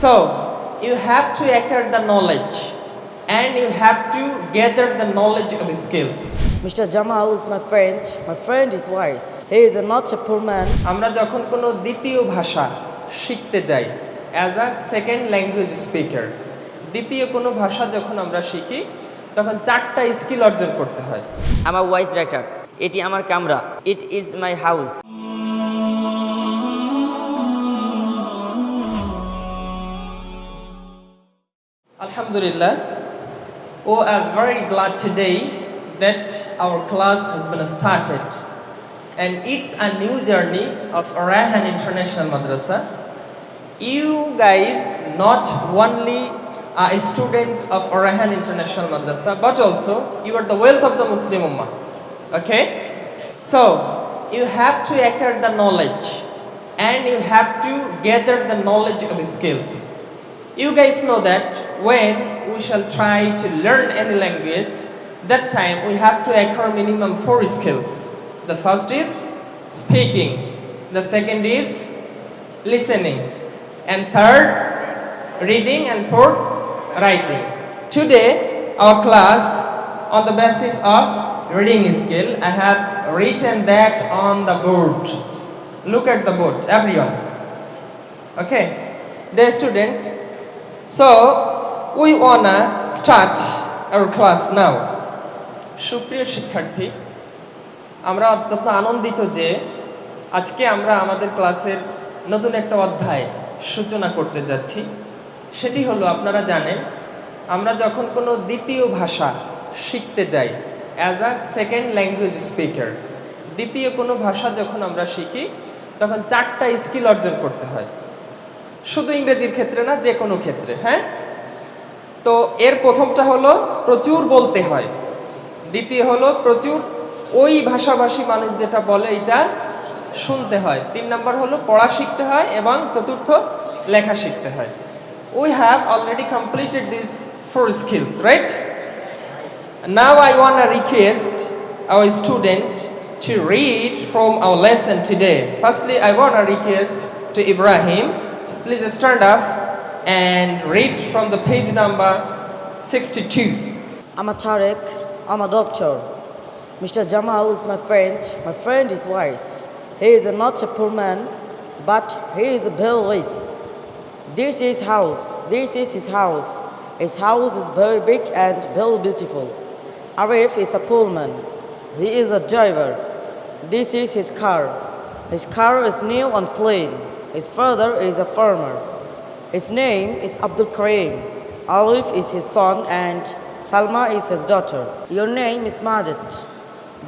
So, you have to acquire the knowledge and you have to gather the knowledge of skills. Mr. Jamal is my friend. My friend is wise. He is not a poor man. আমরা যখন কোনো দ্বিতীয় ভাষা শিখতে যাই as a second language speaker দ্বিতীয় কোনো ভাষা যখন আমরা শিখি তখন চারটা স্কিল অর্জন করতে হয় আমার ওয়াইস রাইটার এটি আমার কামরা it is my house Alhamdulillah, oh, we are very glad today that our class has been started. And it's a new journey of Arahan International Madrasa. You guys, not only are a student of Arahan International Madrasa, but also you are the wealth of the Muslim Ummah. Okay? So, you have to acquire the knowledge and you have to gather the knowledge of skills. You guys know that when we shall try to learn any language, that time we have to acquire minimum four skills. The first is speaking, the second is listening, and third, reading, and fourth, writing. Today, our class, on the basis of reading skill, I have written that on the board. Look at the board, everyone. Okay, dear students, so we wanna start our class now. সুপ্রিয় শিক্ষার্থী, আমরা অত্যন্ত আনন্দিত যে আজকে আমরা আমাদের ক্লাসের নতুন একটা অধ্যায় সূচনা করতে যাচ্ছি। সেটি হলো, আপনারা জানেন, আমরা যখন কোনো দ্বিতীয় ভাষা শিখতে যাই as a second language speaker দ্বিতীয় কোনো ভাষা যখন আমরা শিখি, তখন চারটা স্কিল অর্জন করতে হয়। শুধু ইংরেজির ক্ষেত্রে না, যে কোনো ক্ষেত্রে হ্যাঁ? তো এর প্রথমটা হলো প্রচুর বলতে হয়। দ্বিতীয় হলো প্রচুর ওই ভাষাভাষী মানুষ যেটা বলে এটা শুনতে হয়। তিন নাম্বার হলো পড়া শিখতে হয় এবং চতুর্থ লেখা শিখতে হয়। We have already completed this four skills right Now I want to request our student to read from our lesson today. Firstly, I want to request to Ibrahim, please stand up. And read from the page number 62. I'm a Tarek. I'm a doctor. Mr. Jamal is my friend. My friend is wise. He is not a poor man, but he is very wise. This is house. This is his house. His house is very big and very beautiful. Arif is a pullman. He is a driver. This is his car. His car is new and clean. His father is a farmer. His name is Abdul Karim. Arif is his son and Salma is his daughter. Your name is Majid.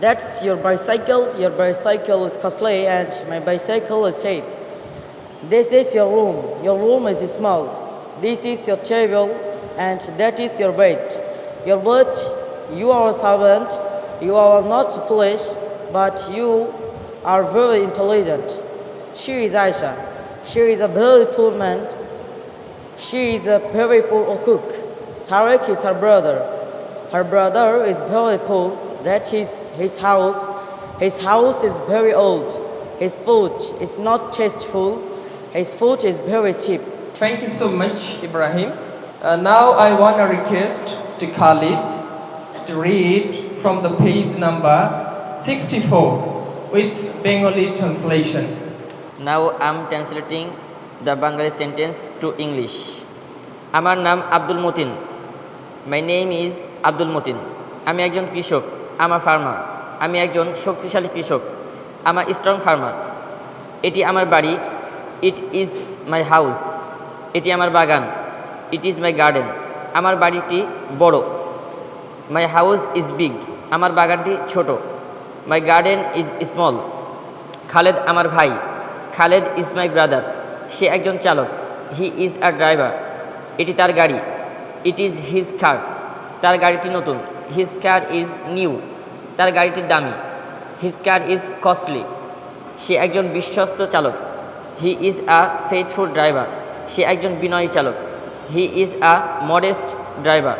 That's your bicycle. Your bicycle is costly and my bicycle is cheap. This is your room. Your room is small. This is your table and that is your bed. Your bed, you are a servant. You are not foolish, but you are very intelligent. She is Aisha. She is a very poor man. She is a very poor cook. Tarek is her brother. Her brother is very poor. That is his house. His house is very old. His food is not tasteful. His food is very cheap. Thank you so much, Ibrahim. Uh, now I want to request to Khalid to read from the page number 64 with Bengali translation. Now I'm translating the Bengali sentence to English আমার নাম Abdul Matin. My name is Abdul Matin. আমি একজন কৃষক, আমার farmer আমি একজন শক্তিশালী কৃষক, আমার স্ট্রং ফার্মার এটি আমার বাড়ি। ইট ইজ মাই হাউস এটি আমার বাগান। ইট ইজ মাই গার্ডেন আমার বাড়িটি বড়। মাই হাউস ইজ বিগ আমার বাগানটি ছোট। My garden is small Khaled আমার ভাই। খালেদ ইজ মাই ব্রাদার সে একজন চালক। হি ইজ আ ড্রাইভার এটি তার গাড়ি। ইট ইজ হিজ কার তার গাড়িটি নতুন। হিজ কার ইজ নিউ তার গাড়িটির দামি। হিজ কার ইজ কস্টলি সে একজন বিশ্বস্ত চালক। He is a faithful driver সে একজন বিনয়ী চালক। He is a modest driver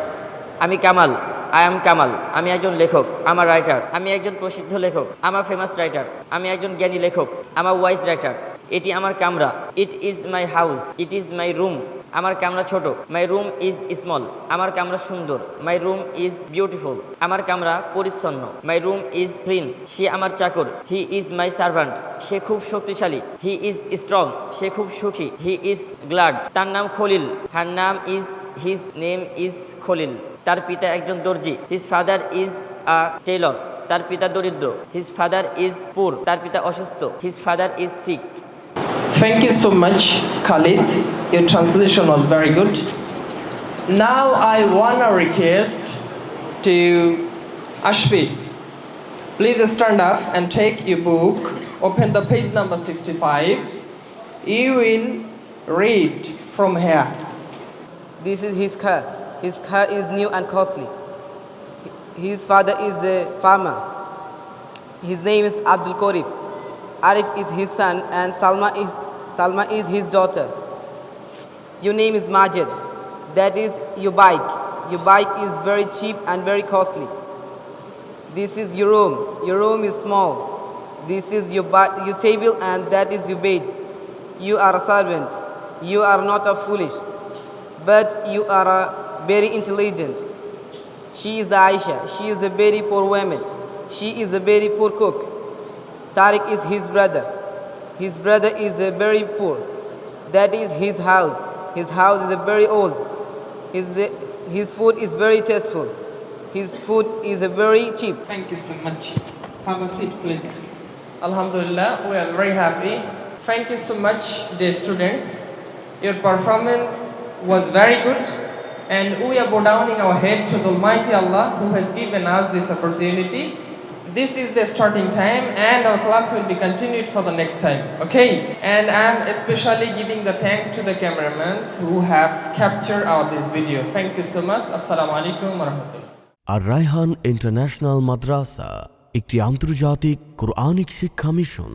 আমি কামাল। I am Kamal. আমি একজন লেখক। আমার রাইটার আমি একজন প্রসিদ্ধ লেখক। আমার ফেমাস রাইটার আমি একজন জ্ঞানী লেখক। আমার ওয়াইস রাইটার এটি আমার কামরা। It is my house it is my room আমার কামরা ছোট। মাই রুম ইজ স্মল আমার কামরা সুন্দর। মাই রুম ইজ বিউটিফুল আমার কামরা পরিচ্ছন্ন। মাই রুম ইজ ক্লিন সে আমার চাকর। হি ইজ মাই সার্ভান্ট সে খুব শক্তিশালী। হি ইজ স্ট্রং সে খুব সুখী। হি ইজ গ্লাড তার নাম Khalil. Her name is his name is Khalil. তার পিতা একজন দর্জি। His father is a tailor তার পিতা দরিদ্র। হিজ ফাদার ইজ পুর তার পিতা অসুস্থ। His father is sick Thank you so much, Khalid. Your translation was very good. Now I wanna request to Ashfi. Please stand up and take your book. Open the page number 65. You will read from here. This is his car. His car is new and costly. His father is a farmer. His name is Abdul Korib. Arif is his son and Salma is Salma is his daughter. Your name is Majid. That is your bike. Your bike is very cheap and very costly. This is your room. Your room is small. This is your, your table and that is your bed. You are a servant. You are not a foolish, but you are a very intelligent. She is Aisha. She is a very poor woman. She is a very poor cook. Tariq is his brother. His brother is a very poor. That is his house. His house is a very old. His, his food is very tasteful. His food is a very cheap. Thank you so much. Have a seat, please. Alhamdulillah, we are very happy. Thank you so much, dear students. Your performance was very good, and we are bowing our head to the Almighty Allah who has given us this opportunity. This is the starting time, and our class will be continued for the next time. Okay? And I'm especially giving the thanks to the cameramans who have captured our this video. Thank you so much. Assalamu alaikum wa rahmatullah. Ar Raihan international Madrasa একটি আন্তর্জাতিক Quranic শিক্ষা mission